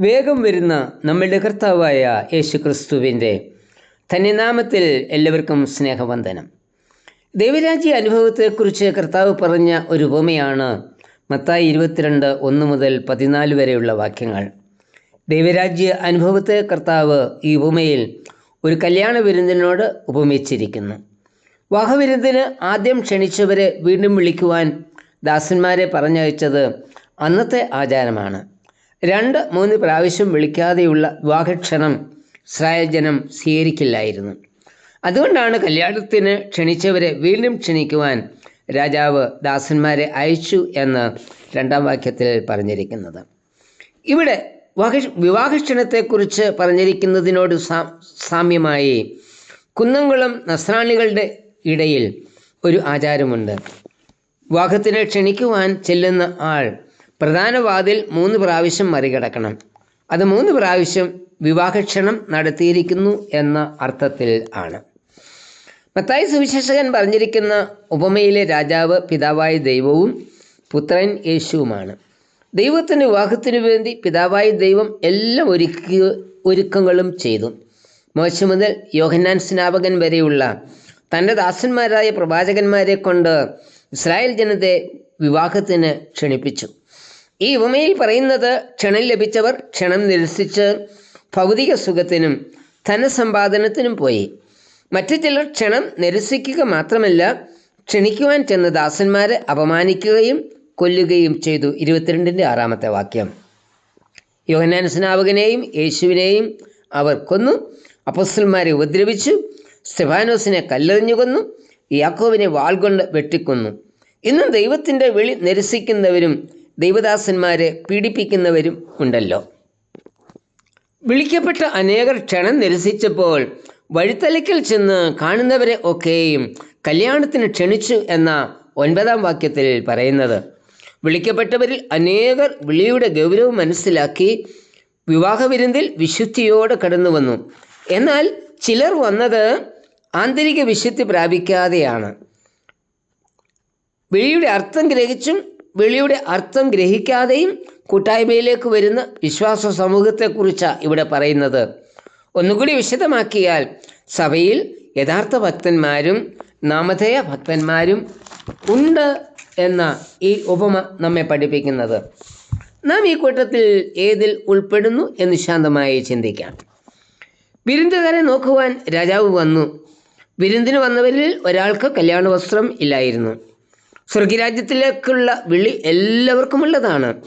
വേഗം വരുന്ന നമ്മളുടെ കർത്താവായ യേശു ക്രിസ്തുവിന്റെ ധന്യനാമത്തിൽ എല്ലാവർക്കും സ്നേഹവന്ദനം. ദൈവരാജ്യ അനുഭവത്തെക്കുറിച്ച് കർത്താവ് പറഞ്ഞ ഒരു ഉപമയാണ് മത്തായി ഇരുപത്തിരണ്ട് ഒന്ന് മുതൽ പതിനാല് വരെയുള്ള വാക്യങ്ങൾ. ദൈവരാജ്യ അനുഭവത്തെ കർത്താവ് ഈ ഉപമയിൽ ഒരു കല്യാണ വിരുന്നിനോട് ഉപമിച്ചിരിക്കുന്നു. വാഹവിരുന്നിന് ആദ്യം ക്ഷണിച്ചവരെ വീണ്ടും വിളിക്കുവാൻ ദാസന്മാരെ പറഞ്ഞയച്ചത് അന്നത്തെ ആചാരമാണ്. രണ്ട് മൂന്ന് പ്രാവശ്യം വിളിക്കാതെയുള്ള വിവാഹക്ഷണം ഇസ്രായേൽ സ്വീകരിക്കില്ലായിരുന്നു. അതുകൊണ്ടാണ് കല്യാണത്തിന് ക്ഷണിച്ചവരെ വീണ്ടും ക്ഷണിക്കുവാൻ രാജാവ് ദാസന്മാരെ അയച്ചു എന്ന് രണ്ടാം വാക്യത്തിൽ പറഞ്ഞിരിക്കുന്നത്. ഇവിടെ വിവാഹ വിവാഹക്ഷണത്തെക്കുറിച്ച് പറഞ്ഞിരിക്കുന്നതിനോട് സാമ്യമായി കുന്നംകുളം നസ്രാണികളുടെ ഇടയിൽ ഒരു ആചാരമുണ്ട്. വിവാഹത്തിന് ക്ഷണിക്കുവാൻ ചെല്ലുന്ന ആൾ പ്രധാന വാതിൽ മൂന്ന് പ്രാവശ്യം മറികടക്കണം. അത് മൂന്ന് പ്രാവശ്യം വിവാഹക്ഷണം നടത്തിയിരിക്കുന്നു എന്ന അർത്ഥത്തിൽ ആണ്. മത്തായി സുവിശേഷകൻ പറഞ്ഞിരിക്കുന്ന ഉപമയിലെ രാജാവ് പിതാവായ ദൈവവും പുത്രൻ യേശുവുമാണ്. ദൈവത്തിന്റെ വിവാഹത്തിനു വേണ്ടി പിതാവായ ദൈവം എല്ലാം ഒരുക്കി ഒരുക്കങ്ങളും ചെയ്തു. മോശ മുതൽ യോഹന്നാൻ സ്നാപകൻ വരെയുള്ള തന്റെ ദാസന്മാരായ പ്രവാചകന്മാരെ കൊണ്ട് ഇസ്രായേൽ ജനത്തെ വിവാഹത്തിന് ക്ഷണിപ്പിച്ചു. ഈ ഉപമയിൽ പറയുന്നത് ക്ഷണം ലഭിച്ചവർ ക്ഷണം നിരസിച്ച് ഭൗതിക സുഖത്തിനും ധനസമ്പാദനത്തിനും പോയി. മറ്റു ചിലർ ക്ഷണം നിരസിക്കുക മാത്രമല്ല ക്ഷണിക്കുവാൻ ചെന്ന ദാസന്മാരെ അപമാനിക്കുകയും കൊല്ലുകയും ചെയ്തു. ഇരുപത്തിരണ്ടിന്റെ ആറാമത്തെ വാക്യം. യോഹന്നാൻ സ്നാപകനെയും യേശുവിനെയും അവർ കൊന്നു അപ്പസ്തന്മാരെ ഉപദ്രവിച്ചു സ്റ്റെഫാനോസിനെ കല്ലെറിഞ്ഞു കൊന്നു യാക്കോവിനെ വാൾ കൊണ്ട് വെട്ടിക്കൊന്നു. ഇന്നും ദൈവത്തിന്റെ വിളി നിരസിക്കുന്നവരും ദൈവദാസന്മാരെ പീഡിപ്പിക്കുന്നവരും ഉണ്ടല്ലോ. വിളിക്കപ്പെട്ട അനേകർ ക്ഷണം നിരസിച്ചപ്പോൾ വഴിത്തലയ്ക്കൽ ചെന്ന് കാണുന്നവരെ ഒക്കെയും കല്യാണത്തിന് ക്ഷണിച്ചു എന്ന ഒൻപതാം വാക്യത്തിൽ പറയുന്നത്. വിളിക്കപ്പെട്ടവരിൽ അനേകർ വിളിയുടെ ഗൗരവം മനസ്സിലാക്കി വിവാഹവിരുന്നിൽ വിശുദ്ധിയോടെ കടന്നു വന്നു. എന്നാൽ ചിലർ വന്നത് ആന്തരിക വിശുദ്ധി പ്രാപിക്കാതെയാണ്. വിളിയുടെ അർത്ഥം ഗ്രഹിച്ചും വിളിയുടെ അർത്ഥം ഗ്രഹിക്കാതെയും കൂട്ടായ്മയിലേക്ക് വരുന്ന വിശ്വാസ സമൂഹത്തെക്കുറിച്ചാണ് ഇവിടെ പറയുന്നത്. ഒന്നുകൂടി വിശദമാക്കിയാൽ സഭയിൽ യഥാർത്ഥ ഭക്തന്മാരും നാമധേയ ഭക്തന്മാരും ഉണ്ട് എന്ന ഈ ഉപമ നമ്മെ പഠിപ്പിക്കുന്നത്. നാം ഈ കൂട്ടത്തിൽ ഏതിൽ ഉൾപ്പെടുന്നു എന്ന് ശാന്തമായി ചിന്തിക്കാം. വിരുന്നുകാരെ നോക്കുവാൻ രാജാവ് വന്നു. വിരുന്നിന് വന്നവരിൽ ഒരാൾക്ക് കല്യാണ വസ്ത്രം ഇല്ലായിരുന്നു. സ്വർഗരാജ്യത്തിലേക്കുള്ള വിളി എല്ലാവർക്കും ഉള്ളതാണ്.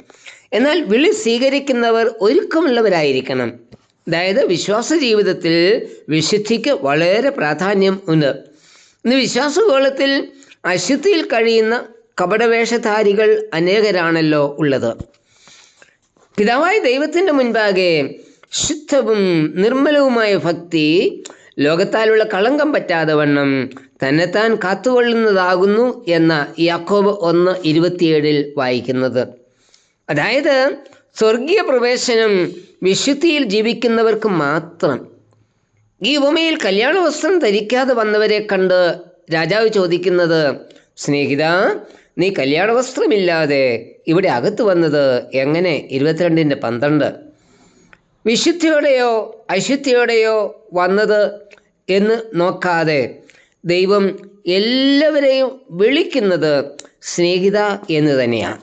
എന്നാൽ വിളി സ്വീകരിക്കുന്നവർ ഒരുക്കമുള്ളവരായിരിക്കണം. അതായത് വിശ്വാസ ജീവിതത്തിൽ വിശുദ്ധിക്ക് വളരെ പ്രാധാന്യം ഉണ്ട്. ഇന്ന് വിശ്വാസഗോളത്തിൽ അശുദ്ധിയിൽ കഴിയുന്ന കപടവേഷധാരികൾ അനേകരാണല്ലോ ഉള്ളത്. പിതാവായ ദൈവത്തിന്റെ മുൻപാകെ ശുദ്ധവും നിർമ്മലവുമായ ഭക്തി ലോകത്താലുള്ള കളങ്കം പറ്റാതെ വണ്ണം തന്നെത്താൻ കാത്തുകൊള്ളുന്നതാകുന്നു എന്ന യാക്കോബ് ഒന്ന് ഇരുപത്തിയേഴിൽ വായിക്കുന്നത്. അതായത് സ്വർഗീയ പ്രവേശനം വിശുദ്ധിയിൽ ജീവിക്കുന്നവർക്ക് മാത്രം. ഈ ഉപമയിൽ കല്യാണ വസ്ത്രം ധരിക്കാതെ വന്നവരെ കണ്ട് രാജാവ് ചോദിക്കുന്നത് സ്നേഹിത നീ കല്യാണ വസ്ത്രമില്ലാതെ ഇവിടെ അകത്ത് വന്നത് എങ്ങനെ? ഇരുപത്തിരണ്ടിന്റെ പന്ത്രണ്ട്. വിശുദ്ധിയോടെയോ അശുദ്ധിയോടെയോ വന്നത് എന്ന് നോക്കാതെ ദൈവം എല്ലാവരെയും വിളിക്കുന്നത് സ്നേഹിത എന്ന് തന്നെയാണ്.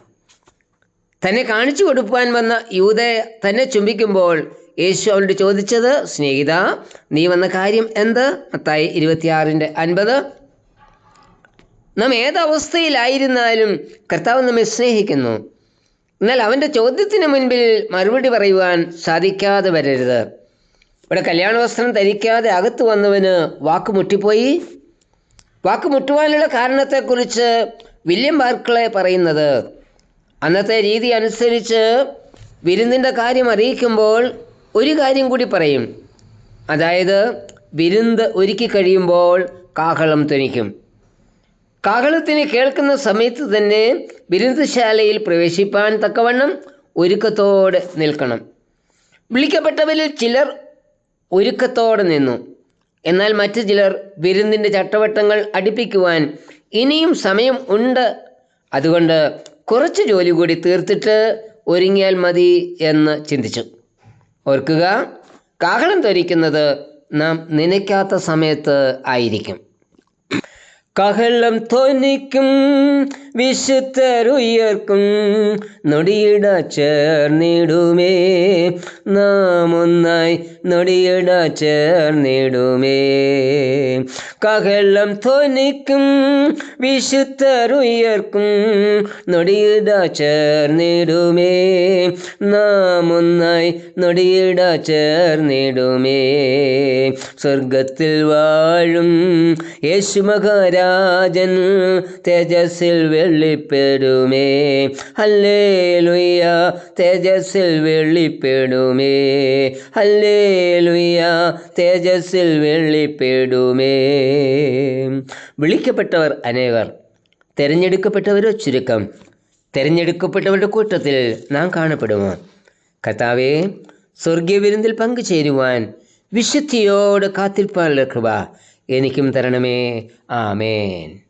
തന്നെ കാണിച്ചു കൊടുക്കുവാൻ വന്ന യൂതയെ തന്നെ ചുംബിക്കുമ്പോൾ യേശു അവനോട് ചോദിച്ചത് സ്നേഹിത നീ വന്ന കാര്യം എന്ത്? മത്തായി ഇരുപത്തിയാറിന്റെ അൻപത്. നാം ഏതവസ്ഥയിലായിരുന്നാലും കർത്താവ് നമ്മെ സ്നേഹിക്കുന്നു. എന്നാൽ അവന്റെ ചോദ്യത്തിന് മുൻപിൽ മറുപടി പറയുവാൻ സാധിക്കാതെ വരരുത്. ഇവിടെ കല്യാണ വസ്ത്രം ധരിക്കാതെ അകത്ത് വന്നവന് വാക്ക് മുട്ടിപ്പോയി? വാക്ക് മുട്ടുവാനുള്ള കാരണത്തെക്കുറിച്ച് വില്യം ബാർക്കളെ പറയുന്നത്. അന്നത്തെ രീതി അനുസരിച്ച് വിരുന്നിന്റെ കാര്യം അറിയിക്കുമ്പോൾ ഒരു കാര്യം കൂടി പറയും. അതായത് വിരുന്ന് ഒരുക്കി കഴിയുമ്പോൾ കാഹളം തുനിക്കും കാഹളത്തിന് കേൾക്കുന്ന സമയത്ത് തന്നെ വിരുന്നശാലയിൽ പ്രവേശിപ്പാൻ തക്കവണ്ണം ഒരുക്കത്തോടെ നിൽക്കണം. വിളിക്കപ്പെട്ടവരിൽ ചിലർ ഒരുക്കത്തോടെ നിന്നു. എന്നാൽ മറ്റു ചിലർ വിരുന്നിന്റെ ചട്ടവട്ടങ്ങൾ അടുപ്പിക്കുവാൻ ഇനിയും സമയം ഉണ്ട്. അതുകൊണ്ട് കുറച്ച് ജോലി കൂടി തീർത്തിട്ട് ഒരുങ്ങിയാൽ മതി എന്ന് ചിന്തിച്ചു. ഓർക്കുക കാഹളം ധരിക്കുന്നത് നാം നനയ്ക്കാത്ത സമയത്ത് ആയിരിക്കും. കഹളം ധ്വനിക്കും വിശുദ്ധരുയർക്കും നൊടിയിട ചേർന്നിടുമേ. നാം ഒന്നായി നൊടിയിട ചേർന്നിടുമേ. കഹളം ധ്വനിക്കും വിശുദ്ധരുയർക്കും നൊടിയിട ചേർന്നിടുമേ. നാം ഒന്നായി നൊടിയിട ചേർന്നിടുമേ. സ്വർഗത്തിൽ വാഴും യേശു മഹാരാജൻ തേജസ്സിൽ വെള്ളിപ്പെടുമേ. അല്ലേ ലുയ്യ തേജസ്സിൽ വെള്ളിപ്പെടുമേ. അല്ലേ ലുയ്യ തേജസ്സിൽ വെള്ളിപ്പെടുമേ. വിളിക്കപ്പെട്ടവർ അനേകർ തിരഞ്ഞെടുക്കപ്പെട്ടവരോ ചുരുക്കം തിരഞ്ഞെടുക്കപ്പെട്ടവരുടെ കൂട്ടത്തിൽ നാം കാണപ്പെടുമോ? കഥാവെ സ്വർഗീയ വിരുന്നിൽ പങ്കുചേരുവാൻ വിശുദ്ധിയോട് കാത്തിരിപ്പാനുള്ള കൃപ എനിക്കും തരണമേ. ആമേൻ.